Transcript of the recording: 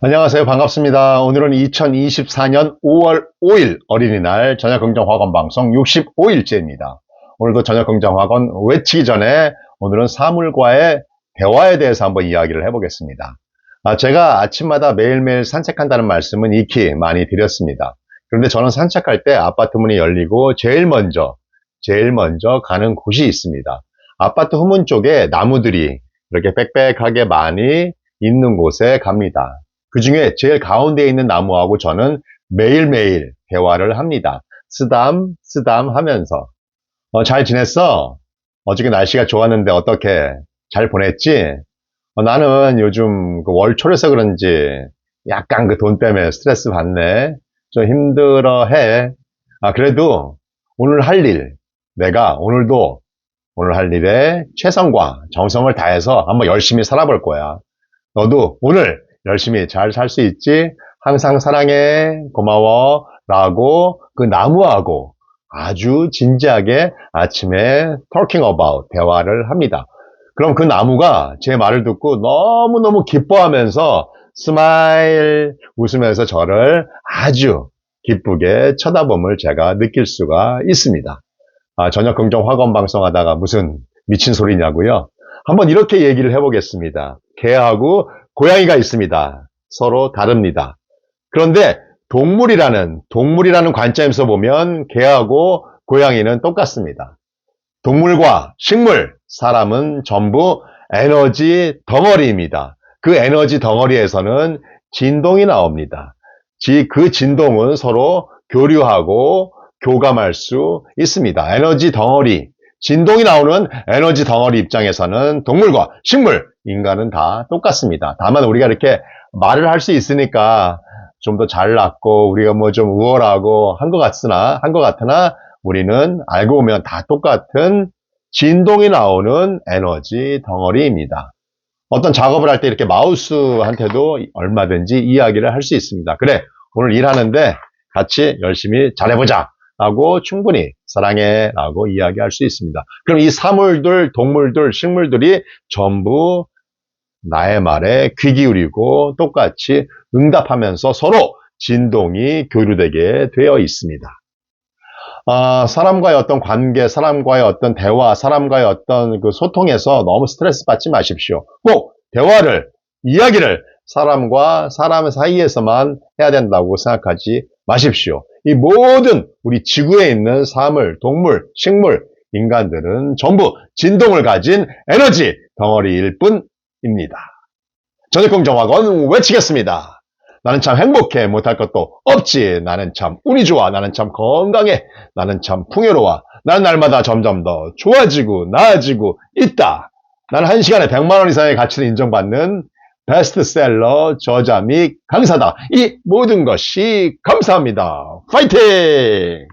안녕하세요. 반갑습니다. 오늘은 2024년 5월 5일 어린이날 저녁긍정학원 방송 65일째입니다. 오늘도 저녁긍정학원 외치기 전에 오늘은 사물과의 대화에 대해서 한번 이야기를 해보겠습니다. 아, 제가 아침마다 매일매일 산책한다는 말씀은 익히 많이 드렸습니다. 그런데 저는 산책할 때 아파트 문이 열리고 제일 먼저, 제일 먼저 가는 곳이 있습니다. 아파트 후문 쪽에 나무들이 이렇게 빽빽하게 많이 있는 곳에 갑니다. 그 중에 제일 가운데에 있는 나무하고 저는 매일매일 대화를 합니다. 쓰담, 쓰담 하면서. 어, 잘 지냈어? 어저께 날씨가 좋았는데 어떻게? 잘 보냈지? 어, 나는 요즘 그 월초라서 그런지 약간 그 돈 때문에 스트레스 받네. 좀 힘들어 해. 아, 그래도 오늘 할 일, 내가 오늘도 오늘 할 일에 최선과 정성을 다해서 한번 열심히 살아볼 거야. 너도 오늘 열심히 잘 살 수 있지? 항상 사랑해, 고마워, 라고 그 나무하고 아주 진지하게 아침에 talking about 대화를 합니다. 그럼 그 나무가 제 말을 듣고 너무너무 기뻐하면서 스마일 웃으면서 저를 아주 기쁘게 쳐다봄을 제가 느낄 수가 있습니다. 아, 저녁 긍정 학원 방송 하다가 무슨 미친 소리냐고요? 한번 이렇게 얘기를 해보겠습니다. 개하고 고양이가 있습니다. 서로 다릅니다. 그런데 동물이라는 동물이라는 관점에서 보면 개하고 고양이는 똑같습니다. 동물과 식물, 사람은 전부 에너지 덩어리입니다. 그 에너지 덩어리에서는 진동이 나옵니다. 그 진동은 서로 교류하고 교감할 수 있습니다. 에너지 덩어리, 진동이 나오는 에너지 덩어리 입장에서는 동물과 식물, 인간은 다 똑같습니다. 다만 우리가 이렇게 말을 할 수 있으니까 좀 더 잘났고 우리가 뭐 좀 우월하고 한 것 같으나 한 것 같으나 우리는 알고 보면 다 똑같은 진동이 나오는 에너지 덩어리입니다. 어떤 작업을 할 때 이렇게 마우스한테도 얼마든지 이야기를 할 수 있습니다. 그래 오늘 일하는데 같이 열심히 잘해보자 라고 충분히 사랑해 라고 이야기할 수 있습니다. 그럼 이 사물들, 동물들, 식물들이 전부 나의 말에 귀 기울이고 똑같이 응답하면서 서로 진동이 교류되게 되어 있습니다. 아, 사람과의 어떤 관계, 사람과의 어떤 대화, 사람과의 어떤 그 소통에서 너무 스트레스 받지 마십시오. 꼭 대화를, 이야기를 사람과 사람 사이에서만 해야 된다고 생각하지 마십시오. 이 모든 우리 지구에 있는 사물, 동물, 식물, 인간들은 전부 진동을 가진 에너지 덩어리일 뿐입니다. 저녁공정학원 외치겠습니다. 나는 참 행복해 못할 것도 없지. 나는 참 운이 좋아. 나는 참 건강해. 나는 참 풍요로워. 난 날마다 점점 더 좋아지고 나아지고 있다. 나는 한 시간에 100만 원 이상의 가치를 인정받는 베스트셀러 저자 및 강사다. 이 모든 것이 감사합니다. 파이팅!